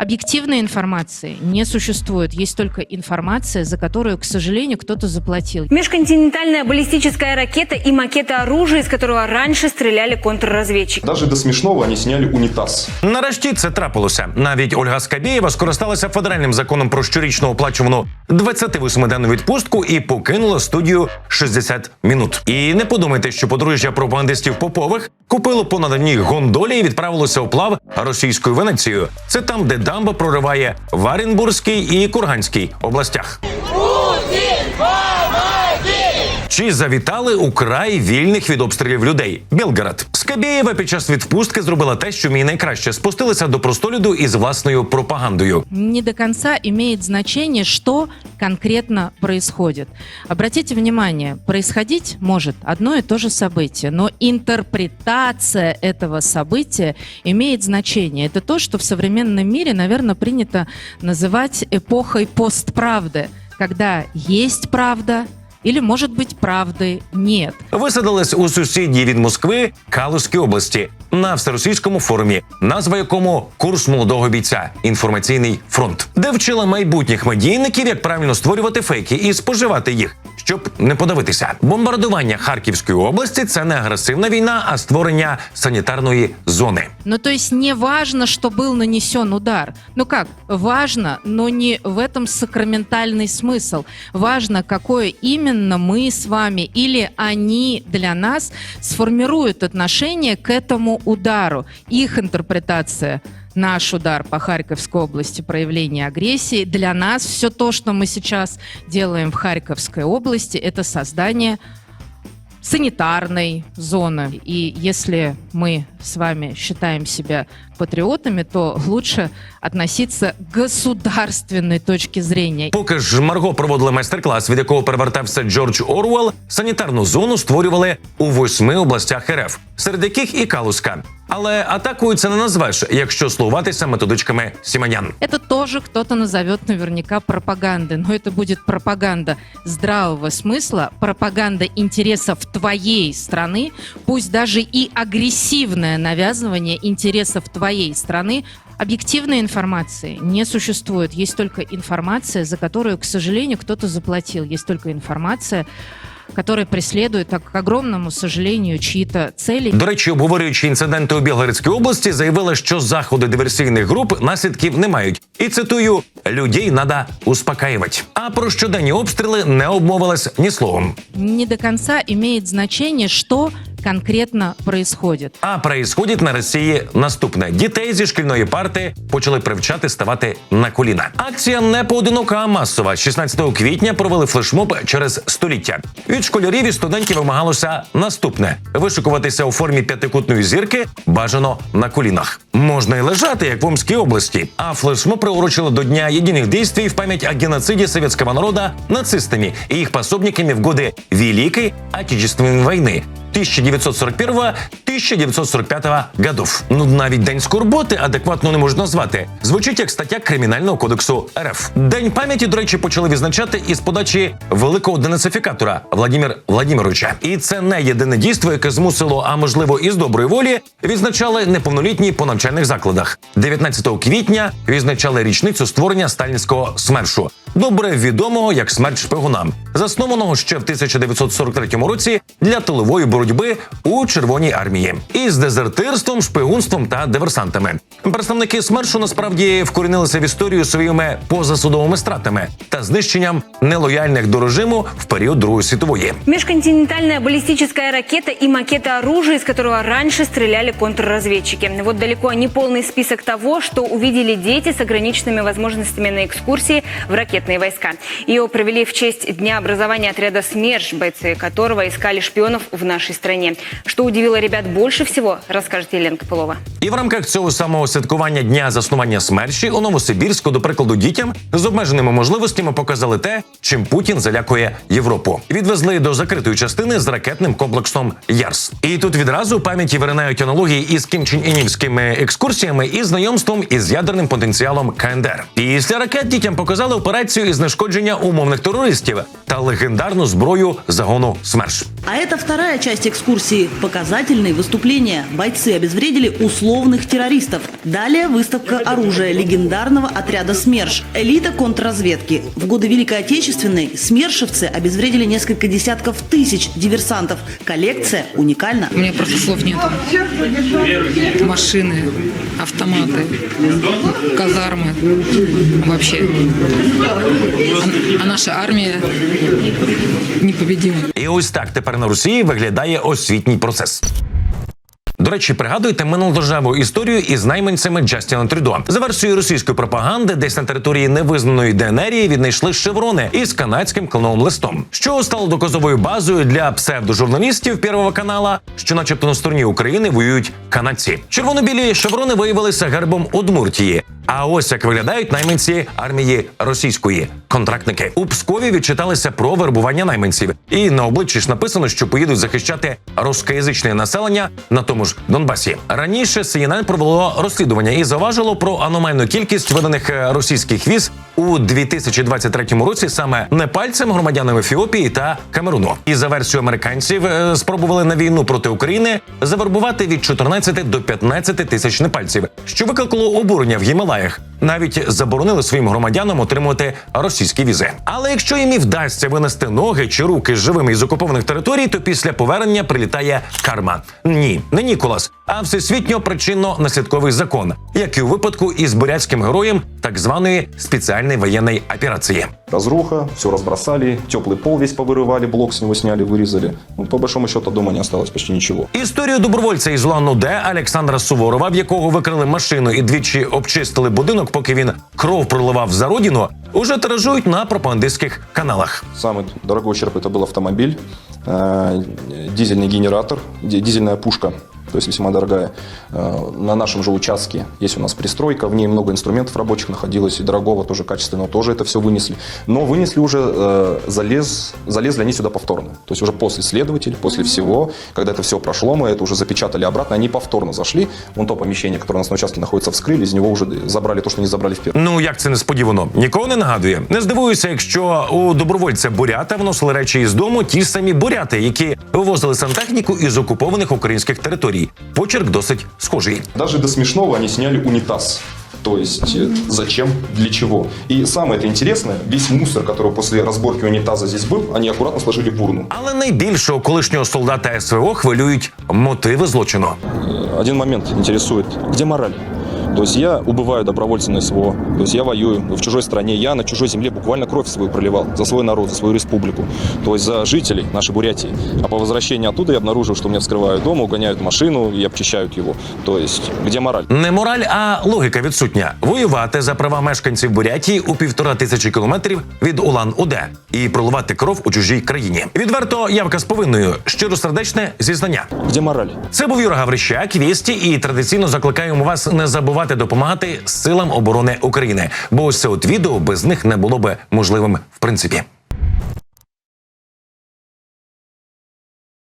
Объективной информации не существует. Есть только информация, за которую, к сожалению, кто-то заплатил. Межконтинентальная баллистическая ракета и макеты оружия, из которого раньше стреляли контрразведчики. Даже до смешного они сняли унитаз. Нарешті це трапилося. Навіть Ольга Скабєєва скористалася федеральним законом про щорічну оплачувану 28-денну відпустку і покинула студію 60 минут. І не подумайте, що подружжя пропагандистів Попових купило по наданій гондолі і відправилося у плав російською Венецією. Це там, де дамба прориває в Оренбурзькій і Курганській областях. Чи завітали у край вільних від обстрілів людей? Білгород. Скабєєва під час відпустки зробила те, що вміє найкраще. Спустилася до простолюду із власною пропагандою. Не до конца имеет значение, что конкретно происходит. Обратите внимание, происходить может одно и то же событие, но интерпретация этого события имеет значение. Это то, что в современном мире, наверное, принято называть эпохой постправды, когда есть правда или, может быть, правды нет. Висадились у сусідній від Москви Калузькій області на всеросійському форумі, назва якому курс молодого бійця інформаційний фронт, де вчила майбутніх медійників, як правильно створювати фейки і споживати їх, щоб не подавитися. Бомбардування Харківської області це не агресивна війна, а створення санітарної зони. Ну, то есть не важно, что был нанесен удар. Ну как, важно, но не в этом сакраментальный смысл. Важно, какое именно мы с вами или они для нас сформируют отношение к этому удару. Их интерпретация наш удар по Харьковской области, проявление агрессии. Для нас все то, что мы сейчас делаем в Харьковской области, это создание санитарной зоны. И если мы с вами считаем себя патриотами, то лучше относиться к государственной точке зрения. Поки ж Марго проводила майстер-клас, від якого перевертався Джордж Орвел, санітарну зону створювали у восьми областях РФ, серед яких і Калузька. Але атакою це не назвеш, якщо слугуватися методичками Сіманян. Это тоже кто-то назовет наверняка пропагандой, но это будет пропаганда здравого смысла, пропаганда интересов твоей страны, пусть даже и агрессивное навязывание интересов твоей страны. Объективной информации не существует. Есть только информация, за которую, к сожалению, кто-то заплатил. Есть только информация, которая преследует, так, к огромному сожалению, чьи-то цели. До речі, обговорюючи інциденти у Білгородській області, заявили, що заходи диверсійних груп наслідків не мають. І цитую: людей надо успокаивать. А про щоденні обстріли не обмовилась ні словом. Не до конца имеет значение, что конкретно происходит. А происходить на Росії наступне: дітей зі шкільної парти почали привчати ставати на коліна. Акція не поодинока, а масова. 16 квітня провели флешмоб через століття. Від школярів і студентів вимагалося наступне: вишикуватися у формі п'ятикутної зірки бажано на колінах. Можна й лежати, як в Омській області. А флешмоб приурочили до дня єдиних дійствий в пам'ять о геноциді советского народа нацистами и их пособниками в годы Великой Отечественной войны. 1941-1945 годов. Ну навіть день скорботи адекватно не можна назвати. Звучить як стаття кримінального кодексу РФ. День пам'яті, до речі, почали відзначати із подачі великого денацифікатора Владимир Владимировича. І це не єдине дійство, яке змусило, а можливо, із доброї волі відзначали неповнолітні по навчальних закладах. 19 квітня відзначали річницю створення сталінського смершу, добре відомого як смерть шпигунам, заснованого ще в 1943 році для тилової боротьби у Червоній армії із дезертирством, шпигунством та диверсантами. Представники смершу насправді вкорінилися в історію своїми позасудовими стратами та знищенням нелояльних до режиму в період Другої світової. Межконтинентальная баллистическая ракета и макеты оружия, из которого раньше стреляли контрразведчики. Вот далеко не полный список того, что увидели дети с ограниченными возможностями на экскурсии в ракетные войска. Ее провели в честь Дня образования отряда СМЕРШ, бойцы которого искали шпионов в нашей стране. Что удивило ребят больше всего, расскажет Елена Копылова. І в рамках цього самого святкування дня заснування смерчі у Новосибірську, до прикладу, дітям з обмеженими можливостями показали те, чим Путін залякує Європу. Відвезли до закритої частини з ракетним комплексом Ярс. І тут відразу в пам'яті виринають аналогії із кімченінівськими екскурсіями і знайомством із ядерним потенціалом КНДР. Після ракет дітям показали операцію ліквідацію і знешкодження умовних терористів та легендарну зброю загону СМЕРШ. А это вторая часть экскурсии. Показательные выступления. Бойцы обезвредили условных террористов. Далее выставка оружия легендарного отряда СМЕРШ. Элита контрразведки. В годы Великой Отечественной СМЕРШевцы обезвредили несколько десятков тысяч диверсантов. Коллекция уникальна. У меня просто слов нет. Машины, автоматы, казармы. Вообще. а, наша армия непобедима. І ось так тепер на Росії виглядає освітній процес. До речі, пригадуєте минулодержаву історію із найманцями Джастіна Трюдо. За версією російської пропаганди, десь на території невизнаної ДНР віднайшли шеврони із канадським клоновим листом, що стало доказовою базою для псевдожурналістів Первого канала, що, начебто, на стороні України воюють канадці. Червоно-білі шеврони виявилися гербом Удмуртії. А ось як виглядають найманці армії російської контрактники у Пскові відчиталися про вербування найманців, і на обличчі ж написано, що поїдуть захищати рускоязичне населення на тому ж Донбасі. Раніше CNN провело розслідування і заважило про аномальну кількість виданих е, російських віз у 2023 році саме непальцям, громадянам Ефіопії та Камеруну. І за версією американців е, спробували на війну проти України завербувати від 14 до 15 тисяч непальців, що викликало обурення в Гімалаях Навіть заборонили своїм громадянам отримувати російські візи. Але якщо їм і вдасться винести ноги чи руки живими із окупованих територій, то після повернення прилітає карма. Ні, не Ніколас, а всесвітньо причинно-наслідковий закон, як і у випадку із бурятським героєм так званої спеціальної воєнної операції. Разруха, все разбросали, теплый пол весь повырывали, блок с него сняли, вырезали. Ну, по большому счету дома не осталось почти ничего. Історію добровольця із Улан Удэ Олександра Суворова, в якого викрили машину і двічі обчистили будинок, поки він кров проливав за родину, уже тиражують на пропагандистських каналах. Самый дорогой ущерб это был автомобиль, э, дизельный генератор, ди- дизельная пушка, то есть весьма дорогая. Э, На нашем же участке есть у нас пристройка, в ней много инструментов рабочих находилось, и дорогого, тоже качественного, тоже это все вынесли. Но вынесли уже, э, залез, залезли они сюда повторно. То есть уже после следователей, после всего, когда это все прошло, мы это уже запечатали обратно, они повторно зашли, вон то помещение, которое у нас на участке находится, вскрыли, из него уже забрали то, что не забрали в первый. Ну як це несподівано, нікого не нагадує. Не здивуюся, якщо у добровольця бурята вносили речі із дому ті ж самі буряти, які вивозили сантехніку із окупованих українських територій. Почерк досить схожий. Даже до смешного они сняли унитаз. То есть э, зачем, для чего. И самое это интересное, весь мусор, который после разборки унитаза здесь был, они аккуратно сложили в урну. Але найбільшого колишнього солдата СВО хвилюють мотиви злочину. Э, Один момент интересует, где мораль? То есть я убываю добровольцем на СВО, то есть я воюю в чужой стране, я на чужой земле буквально кровь свою проливал за свой народ, за свою республику, то есть за жителей нашей Бурятии. А по возвращении оттуда я обнаружил, что меня вскрывают дома, угоняют машину и обчищают его. То есть где мораль? Не мораль, а логіка відсутня. Воювати за права мешканців Бурятії у півтора тисячі кілометрів від Улан-Удэ і проливати кров у чужій країні. Відверто явка з повинною, щиросердечне зізнання. Где мораль? Це був Юра Гаврищак, Вісті, і традиційно закликаємо вас не забувати допомагати силам оборони України, бо ось це от відео без них не було би можливим в принципі.